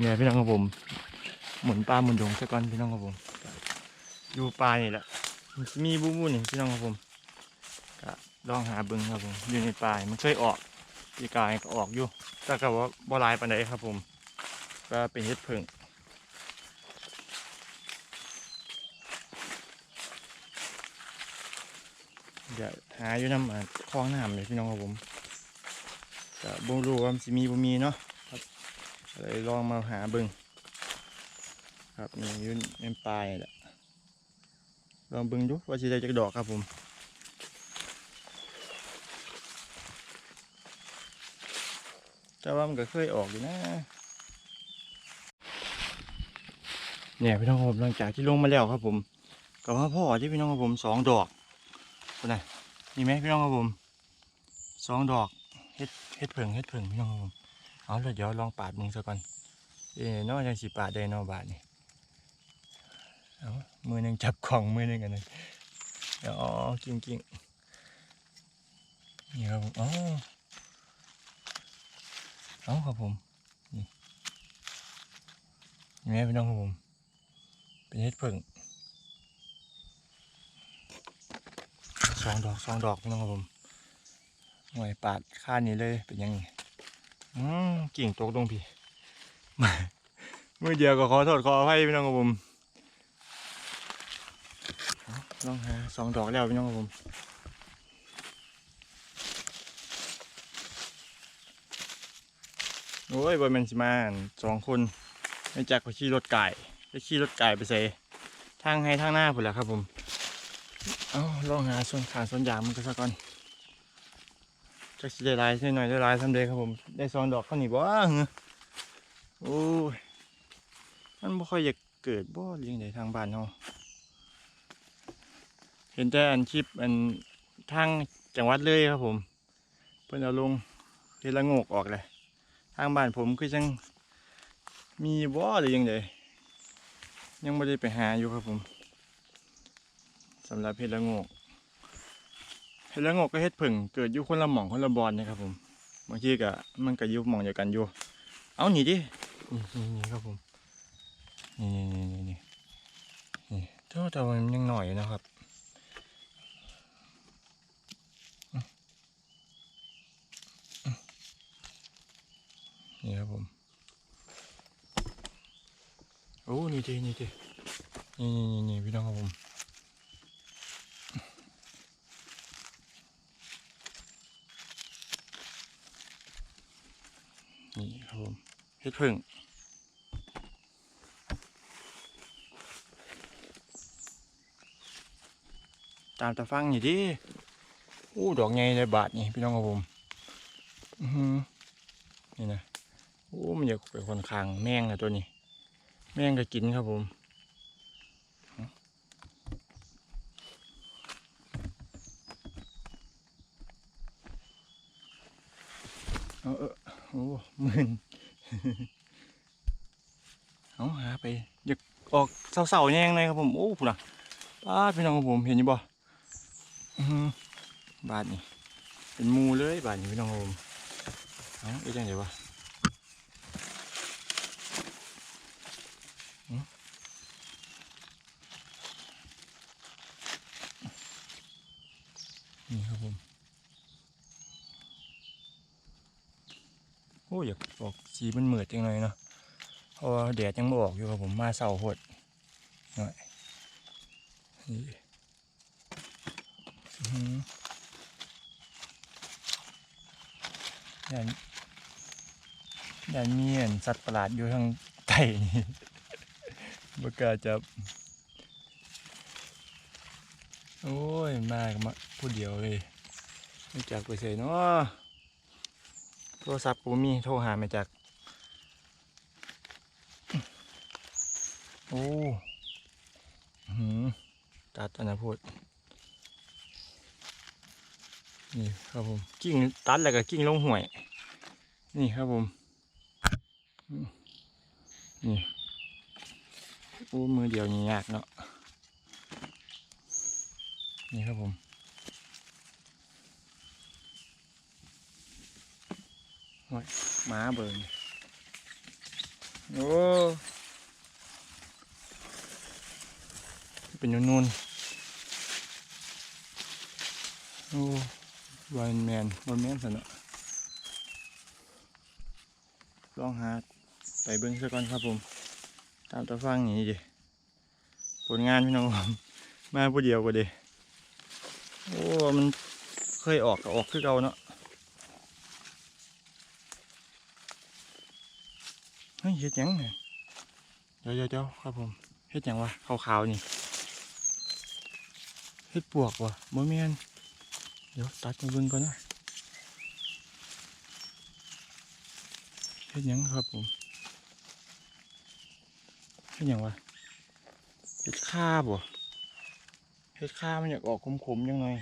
เนี่ยพี่น้องครับผมหมุนปลาหมุนดงซะก่อนพี่น้องครับผมอยู่ปลานี่แหละสิมีบูบูนี่พี่น้องครับผมก็ลองหาบิ้งครับผมอยู่ในปลายมันเคยออกปีกายก็ออกอยู่แต่ก็ว่าบลายปานใดครับผมก็เป็นเห็ดเพิ่งเดี๋ยวหาอยู่น้ำคลองน้ำเลยพี่น้องครับผมก็บ่รู้ว่ามันสิมีบ่มีเนาะ เลยลองมาหาบึงครับนี่อยืนในปลายแหละลองบึงดูว่าสิได้จักดอกครับผมแต่ว่ามันก็เคยออกอยู่นะเนี่ยพี่น้องครับผมหลังจากที่ลงมาแล้วครับผมกับว่าพ่อที่พี่น้องครับผมสองดอกคนไหนะนี่ไหมพี่น้องครับผมสองดอกเฮ็ดเฮ็ดเผิงเฮ็ดเผิงพี่น้องครับผม เอาเลยเดี๋ยวลองปาดมึงซะก่อน เอ๊ะนอกจากสิปาดได้นอบาทนี่เอามือหนึ่งจับของมือหนึ่งกันเลยเดี๋ยวอ๋อกิ้งกิ้งนี่ครับผมอ๋อเอาครับผมนี่แม่พี่น้องครับผม เป็นเห็ดผึ่งสองดอกสองดอกพี่น้องครับผมหน่วยปาดข้านี้เลยเป็นยังไง อืมกิ่งตกลงพี่เมื่อเดียวก็ขอโทษขออภัยพี่น้องครับผมลองหาสองดอกแล้วพี่น้องครับผมโอ้ยบอยแมนสิมานสองคนไม่จากไปขี่รถไก่ไปขี่รถไก่ไปใส่ทางให้ทางหน้าพุ่นแหละครับผม เอาลองหาส่วนขาส่วนยางมันก็สักก่อน จักสิได้หลายใช่หน่อยได้หลายทำเดครับผม ได้ซองดอกเขานี่บ่เหรอโอ้ย มันบ่ค่อยอยากเกิดบ่เลี้ยงใดทางบ้านเฮาเห็นแต่อันคลิปอันทางจังหวัดเลยครับผม เพิ่นเอาลงเฮ็ดละงกออกเลย ทางบ้านผมคือจังมีบ่หรือยังไดยังบ่ได้ไปหาอยู่ครับผมสำหรับเฮ็ดละงก เห็ดละงกก็เห็ดผึ่งเกิดอยู่คนละหม่องคนละบอนนะครับผมบางทีก็มันก็อยู่หม่องเดียวกันอยู่ เอาหนีดินี่นี่ครับผมนี่นี่นี่นี่นี่เท่าแต่มันยังหน่อยอยู่นะครับนี่ครับผมโอ้นี่ดินี่ดินี่นี่นี่พี่น้องครับผม นี่ครับผมเฮ็ดพึ่งตามตาฟังอยู่ดิอู้ดอกไงเลยบาทนี่พี่น้องครับผมอือนี่นะโอ้มันอยากไปคนคางแมงนะตัวนี้ แมงก็กินครับผมเออ โอ้มึนเอาหาไปอยากออกเสาๆแยงเลยครับผม โอ้ผู้น่ะป้าพี่น้องครับผมเห็นอยู่บ่อื้อหือบาทนี่เป็นมูเลยบาทนี่พี่น้องครับผมเอาเอ๊ะจังไงวะอื้อนี่ครับผม โอยากออกสีมันเหมือดจังเลยเนาะเพราะว่าแดดยังไม่ออกอยู่ครับผมมาเสาหดหน่อยนี่อื้อหือยันยันมีเห็นสัตว์ประหลาดอยู่ทางใต้นี่บกาจับ โอ้ย มากมาผู้เดียวเลยไม่จากไปเสยเนาะ โทรศัพท์กูมีโทรหาม่จาก โอ้หือตัดอันนะพูดนี่ครับผมกิ้งตัดแล้วก็กิ้งลงห่วย นี่ครับผมอืมนี่โอ้มือเดียวนี่ยากเนาะนี่ครับผมโอ้ย หมาเบิร์นโอ้เป็นนูนโอ้วันแมนวันแมนสนะลองหาไปเบิ้งซะก่อนครับผม ตามตะฟังอย่างนี้ดิผลงานพี่น้องมมาผู้เดียวก็ดีโอ้ มันเคยออกก็ออกคือเก่าเนาะ เฮ้ยเฮ็ดยังเนี่ยเดี๋ยวเดี๋ยวเดี๋ยวครับผมเฮ็ดยังวะขาวๆนี่เฮ็ดปวกวะบ่แม่นเดี๋ยวตัดมาเบิ่งก่อนนะเฮ็ดยังครับผมเฮ็ดยังวะเฮ็ดข้าบ่เฮ็ดข้ามันอยากออกขมๆจังหน่อย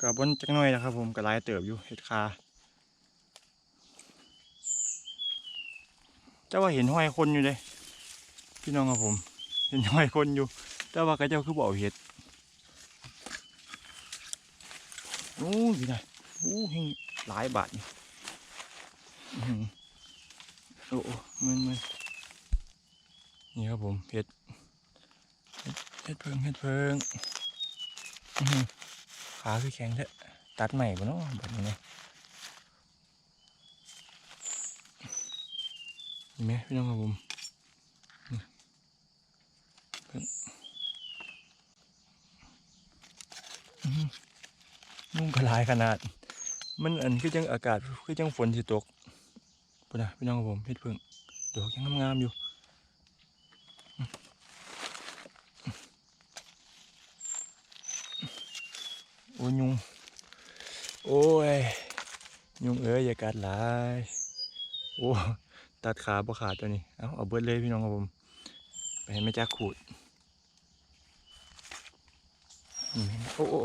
กับบนจังหน่อยนะครับผมก็หลายเติบอยู่เฮ็ดข้า แต่ว่าเห็นห้อยคนอยู่เลยพี่น้องครับผม เห็นห้อยคนอยู่ แต่ว่ากระเจ้าคือบ่อเห็ดโอ้ยพี่นายโอ้เฮงหลายบาทนี่อื้อหือโอ้เงินเงินนี่ครับผมเห็ดเห็ดเพิงเห็ดเพิงขาคือแข็งแท้ตัดใหม่ปะเนาะแบบนี้นะ ห็นไหมพี่น้องครับผมนุ่งกระลายขนาด มันอันคือจังอากาศคือจังฝนสิตกปุ่นนะพี่น้องครับผมเฮ็ดเพิ่งดอกยังงามๆอยู่โอ้ยยุง โอ้ย ยุงเอ้ยอย่ากัดหลาย โอ้ ตัดขาบ่ขาดตัวนี้ เอาเอาเบิดเลยพี่น้องครับผม ไปให้แม่จ้าขูดโอ้โอ้โ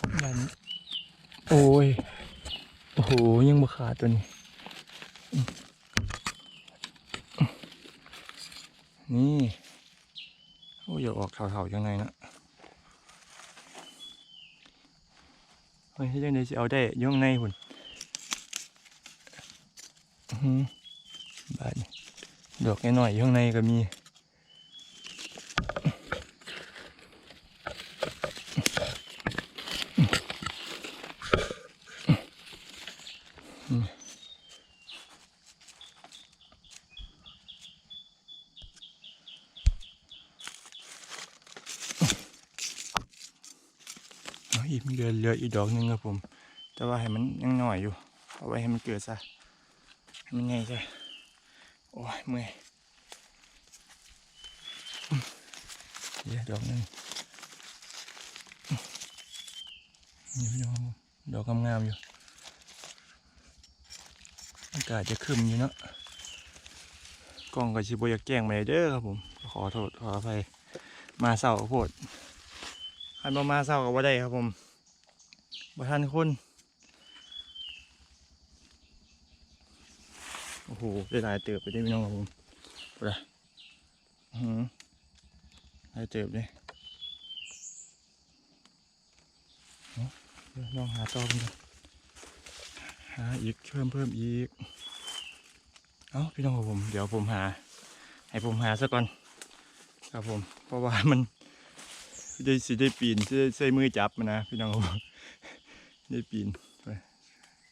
อ้ยันโอ้ย โอ้โห ยังบ่ขาดตัวนี้ นี่ โอ้ยอย่าออกเถาๆยังไงนะ เฮ้ยยังไงสิเอาได้ย่องในหุ่นอื้อหือบาดนี่ดอกน้อยย่องในก็มี อีกมีเหลือเหลืออีกดอกหนึงครับผม แต่ว่าให้มันยังหน่อยอยู่ เอาไว้ให้มันเกิดซะให้มันไงซะโอ้ยเมื่อยเดี๋ยวดอกหนึงอืมนี่พี่น้องดอกงามๆอยู่อากาศจะครึมอยู่เนาะกล้องกับชิบอยากแกล้งไปเด้อครับผม ขอโทษขออภัยมาเศร้าโพด คันบ่มาเศร้าก็บ่ได้ครับผมบ่ทันคนโอ้โหได้หลายเติบไปได้พี่น้องครับผมไปละอือหือหลายเติบเลยลองหาต่อกันก่อนหาอีกเพิ่มเพิ่มอีก เอ้าพี่น้องครับผม เดี๋ยวผมหา ให้ผมหาซะก่อน ครับผม เพราะว่ามัน ได้สิได้ปีนสิได้ใส่มือจับมันนะพี่น้องครับผมได้ปีนไป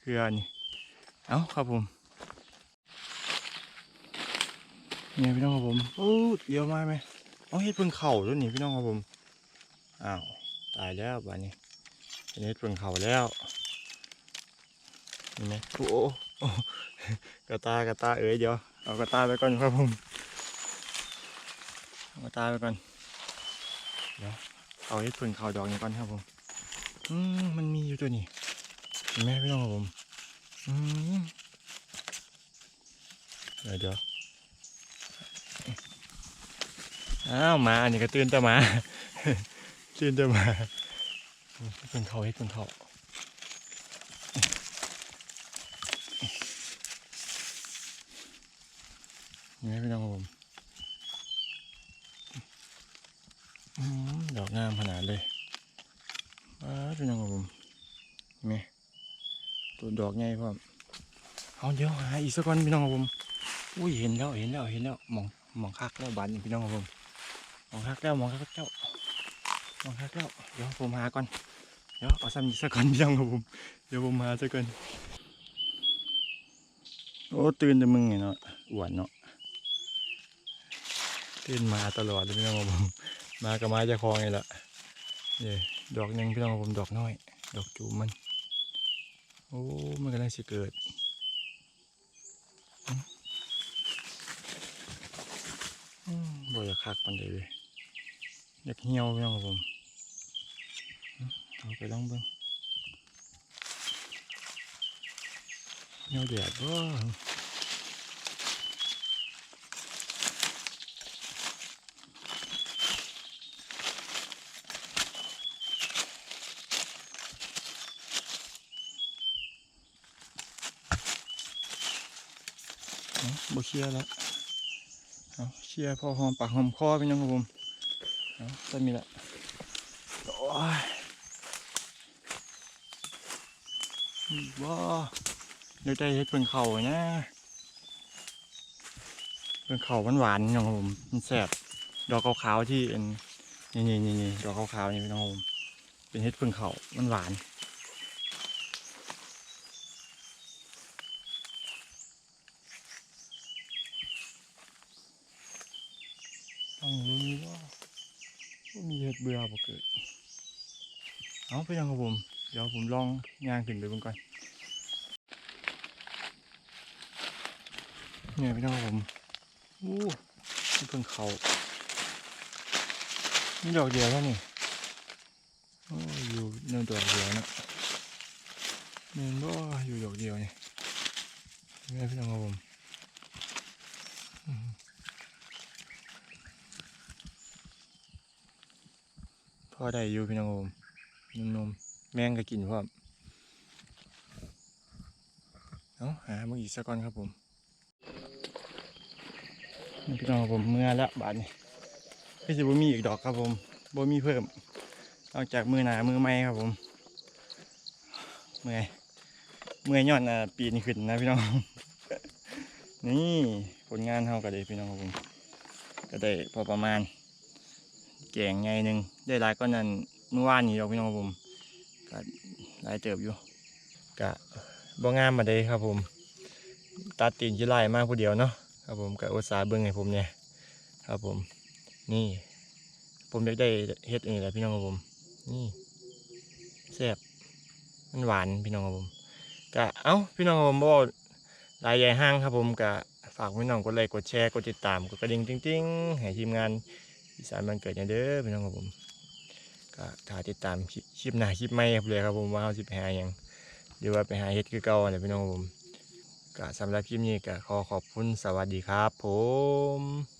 คืออันนี้เอาครับผมเนี่ยพี่น้องครับผมโอ้เดียวมาไหมเอาเฮ็ดเพิ่งเข่าด้วยนี่พี่น้องครับผมอ้าวตายแล้วบ้านนี้เป็นเฮ็ดเพิ่งเข่าแล้วเห็นไหมโอ้โอ้โอ้กระตากระตาเอ๋ยเดี๋ยวเอากระตาไปก่อนครับผมเอากระตาไปก่อนเดี๋ยว เอาเฮ็ดเพิ่งเข่าดอกนี้ก่อนครับผม อืมมันมีอยู่ตัวนี้เห็นไหมพี่น้องครับผม อืมเดี๋ยวอ้าวมาอันนี้ก็ตื่นแต่มา ตื่นแต่มาเพิ่งเขาให้เพิ่งเขานี่พี่น้องครับผมอืมดอก งามขนาดเลยอ้าพี่น้องครับผมตัวดอกใหญ่พร้อมเอาเดี๋ยวหาอีกสักคนพี่น้องครับผมอุ้ยเห็นแล้วเห็นแล้วเห็นแล้วมองมองคักแล้วบานนี่พี่น้องครับผมมองคักแล้วมองคักแล้วมองคักแล้วเดี๋ยวผมหาก่อนเดี๋ยวเอาซ้ำอีกสักคนพี่น้องครับผมเดี๋ยวผมหาสักคนโอ้ตื่นแต่มึงไงเนาะอ้วนเนาะตื่นมาตลอดเลยพี่น้องครับผม มากับไมาเจะคลองไงล่ะเนี่ดอกหนึงพี่น้องบผมดอกน้อย ดอกจูมัน โอ้มันกำลังสิเกิดบ่อยากคักปันใดเลยอยากเหี่ยวพี่น้องบผมเอาไปลองเบิ่งเหี่ยวแดดบ่ บเคลียแล้วเอาเคลียพอหอมปากหอมคอพี่น้องครับผมเอาจะมีละโอ้ยว้าเดี๋ยวใจเฮ็ดเป็นเข่านะเป็นเข่าหวานๆพี่น้องครับผมมันแซ่บดอกขาวๆที่เป็นนี่นี่นี่ดอกขาวๆนี่พี่น้องครับผมเป็นเฮ็ดเพิ่งเข่ามันหวาน ต้องรู้ว่าว่ามี เบื่อบ่เกิดเอาไปยังครับผม เดี๋ยวผมลองย่างขึ้นไปบิ่งก่อนเนี่ยพี่น้องครับผมอู้นี่เพิ่งเขานี่ดอกเดียวแล้วนี่โอ้อยู่ในดอกเดียวเนะเนบ่อยู่ดอกเดียวนี่นี่พี่น้องครับผม พอได้อยู่พี่น้องผมนุ่มๆแมงก็กินพร้อมเอาหามาอีกสักก่อนครับผมพี่น้องผมเมื่อละบาทนี่ก็จะบ่มีอีกดอกครับผมบ่มีเพิ่มนอกจากมือหนามือไม้ครับผมเมื่อยเมื่อยย้อนอะปีนขึ้นนะพี่น้อง นี่ผลงานเฮาก็ได้พี่น้องครับผมก็ได้พอประมาณ แกงไงหนึ่งได้หลายก็นั่นเมื่อวานนี้เราพี่น้องผมก็หลายเติบอยู่ก็บ่งามมาได้ครับผมตัดตีนจิไล่มากผู้เดียวเนาะครับผมกับอุตสาเบิ่งให้ผมเนี่ยครับผม นี่ ผมอยากได้เฮ็ดอันนี้แหละพี่น้องครับผม นี่แซ่บมันหวานพี่น้องครับผมก็เอ้าพี่น้องครับผมบ่หลายใหญ่ห้างครับผมก็ฝากพี่น้องกดไลค์กดแชร์กดติดตามกดกระดิ่งติ๊งๆให้ทีมงาน อีสานมันเกิดอย่างเด้อพี่น้องครับผมก็ถ้าติดตามคลิปหน้าคลิปใหม่ครับเลยครับผมว่าเขาสิไปหาอย่างหรือว่าไปหาเฮ็ดคือเก่าเลยพี่น้องครับผมก็สำหรับคลิปนี้ก็ขอขอบคุณสวัสดีครับ ผม